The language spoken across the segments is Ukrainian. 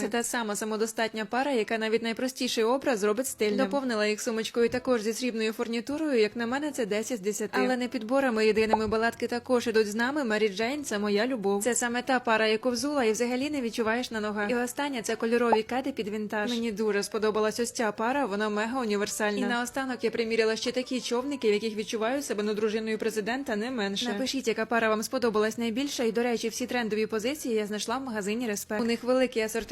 Це та сама самодостатня пара, яка навіть найпростіший образ зробить стильним. Доповнила їх сумочкою також зі срібною фурнітурою. Як на мене, це 10 з 10. Але не підборами єдиними балатки також ідуть з нами. Мері Джейн це моя любов. Це саме та пара, яку взула, і взагалі не відчуваєш на ногах. І остання це кольорові кеди під вінтаж. Мені дуже сподобалась ось ця пара. Вона мега універсальна. І наостанок я приміряла ще такі човники, в яких відчуваю себе ну дружиною президента не менше. Напишіть, яка пара вам сподобалась найбільше. І до речі, всі трендові позиції я знайшла в магазині Респект. У них великий асортимент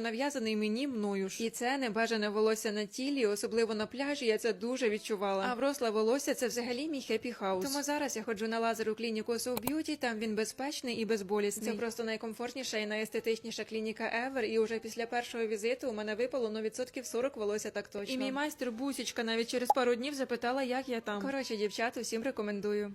нав'язаний мені мною ж. І це небажане волосся на тілі, особливо на пляжі. Я це дуже відчувала. А вросла волосся це взагалі мій хеппі хаус. Тому зараз я ходжу на лазер у клініку So Beauty, Там він безпечний і безболісний. Це просто найкомфортніша і найестетичніша клініка ever. І уже після першого візиту у мене випало ну відсотків 40 волосся так точно. І мій майстер Бусічка навіть через пару днів запитала, як я там. Коротше, дівчата, всім рекомендую.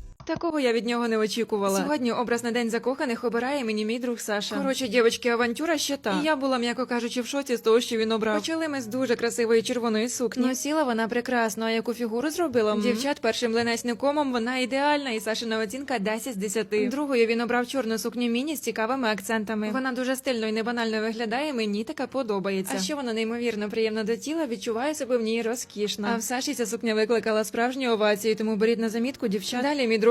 Такого я від нього не очікувала. Сьогодні образ на день закоханих обирає мені мій друг Саша. Коротше, дівчатки, авантюра ще та. І я була, м'яко кажучи, в шоці з того, що він обрав. Почали ми з дуже красивої червоної сукні. Носіла вона прекрасно, а яку фігуру зробила? Дівчат першим ленесним вона ідеальна, і Сашина оцінка 10 з 10. Другою він обрав чорну сукню міні з цікавими акцентами. Вона дуже стильно і небанально виглядає, мені така подобається. А ще вона неймовірно приємна до тіла, відчуваю себе в ній розкішно. А в Саші ця сукня викликала справжні овації, тому беріть на замітку дівчат. Далі мій друг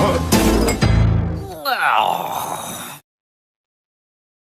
Oh.